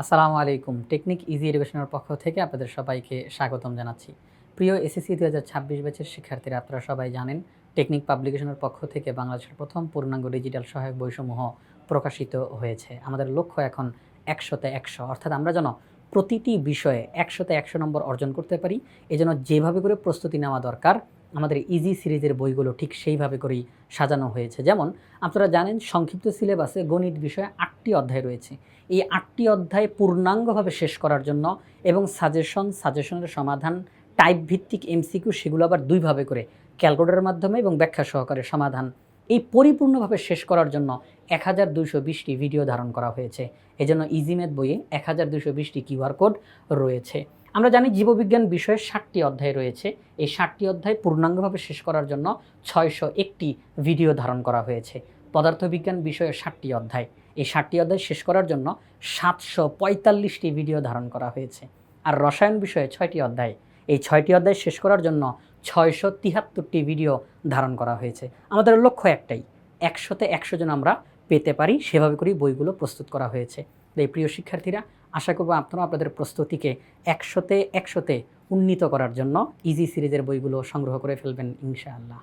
আসসালামু আলাইকুম। Technique easy এডুকেশনের পক্ষ থেকে আপনাদের সবাইকে স্বাগতম জানাচ্ছি। প্রিয় এসএসসি দু হাজার ছাব্বিশ ব্যাচের শিক্ষার্থীরা, আপনারা সবাই জানেন, টেকনিক পাবলিকেশনের পক্ষ থেকে বাংলাদেশের প্রথম পূর্ণাঙ্গ ডিজিটাল সহায়ক বইসমূহ প্রকাশিত হয়েছে। আমাদের লক্ষ্য এখন একশোতে একশো। অর্থাৎ আমরা যেন প্রতিটি বিষয়ে একশোতে একশো নম্বর অর্জন করতে পারি, এজন্য যেভাবে করে প্রস্তুতি নেওয়া দরকার আমাদের ইজি সিরিজের বইগুলো ঠিক সেইভাবে করেই সাজানো হয়েছে। যেমন, আপনারা জানেন সংক্ষিপ্ত সিলেবাসে গণিত বিষয়ে আটটি অধ্যায় রয়েছে। এই আটটি অধ্যায় পূর্ণাঙ্গভাবে শেষ করার জন্য এবং সাজেশন সাজেশনের সমাধান টাইপ ভিত্তিক এমসিকিউ সেগুলো আবার দুইভাবে করে ক্যালকুলেটারের মাধ্যমে এবং ব্যাখ্যা সহকারে সমাধান। এই পরিপূর্ণভাবে শেষ করার জন্য এক হাজার বিশটি ভিডিও ধারণ করা হয়েছে। এজন্য ইজিমেথ বইয়ে এক হাজার বিশটি কিউআর কোড রয়েছে। আমরা জানি জীববিজ্ঞান বিষয়ে ষাটটি অধ্যায় রয়েছে। এই ষাটটি অধ্যায় পূর্ণাঙ্গভাবে শেষ করার জন্য ছয়শো একটি ভিডিও ধারণ করা হয়েছে। পদার্থবিজ্ঞান বিষয়ে ষাটটি অধ্যায়। এই ষাটটি অধ্যায় শেষ করার জন্য সাতশো পঁয়তাল্লিশটি ভিডিও ধারণ করা হয়েছে। আর রসায়ন বিষয়ে ছয়টি অধ্যায়। এই ছয়টি অধ্যায় শেষ করার জন্য ছয়শো তিহাত্তরটি ভিডিও ধারণ করা হয়েছে। আমাদের লক্ষ্য একটাই, একশোতে একশো জন আমরা পেতে পারি, সেভাবে করেই বইগুলো প্রস্তুত করা হয়েছে। তাই প্রিয় শিক্ষার্থীরা, আশা করব আপনারা আপনাদের প্রস্তুতিকে একশোতে একশোতে উন্নীত করার জন্য ইজি সিরিজের বইগুলো সংগ্রহ করে ফেলবেন, ইনশাআল্লাহ।